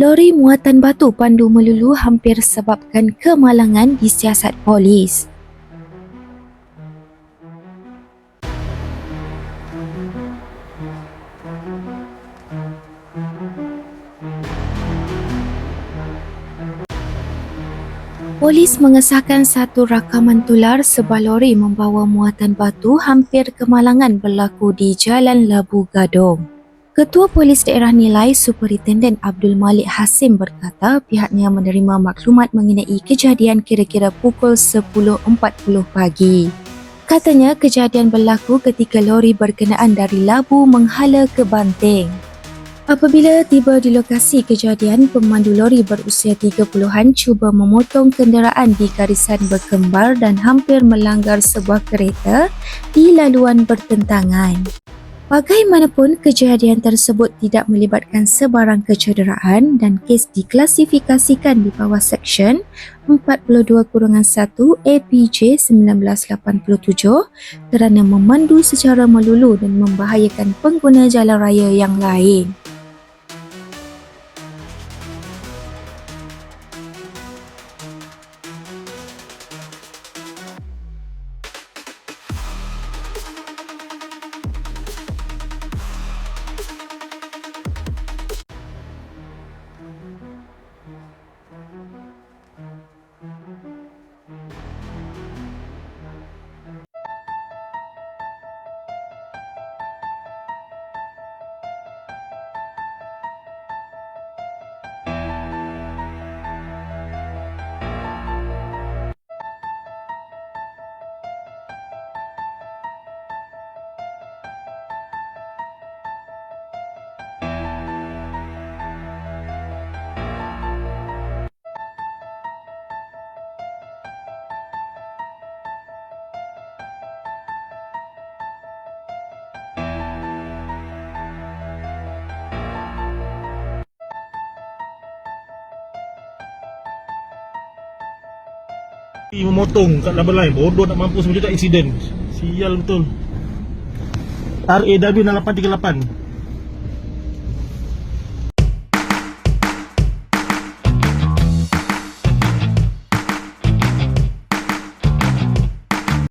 Lori muatan batu pandu melulu hampir sebabkan kemalangan disiasat polis. Polis mengesahkan satu rakaman tular sebuah lori membawa muatan batu hampir kemalangan berlaku di Jalan Labu Gadong. Ketua Polis Daerah Nilai Superintenden Abdul Malik Hasim berkata pihaknya menerima maklumat mengenai kejadian kira-kira pukul 10.40 pagi. Katanya kejadian berlaku ketika lori berkenaan dari Labu menghala ke Banting. Apabila tiba di lokasi kejadian, pemandu lori berusia 30-an cuba memotong kenderaan di garisan berkembar dan hampir melanggar sebuah kereta di laluan bertentangan. Bagaimanapun, kejadian tersebut tidak melibatkan sebarang kecederaan dan kes diklasifikasikan di bawah Seksyen 42-1 APJ 1987 kerana memandu secara melulu dan membahayakan pengguna jalan raya yang lain. Memotong kat double line bodoh nak mampus macam tu insiden sial betul. RAW 6838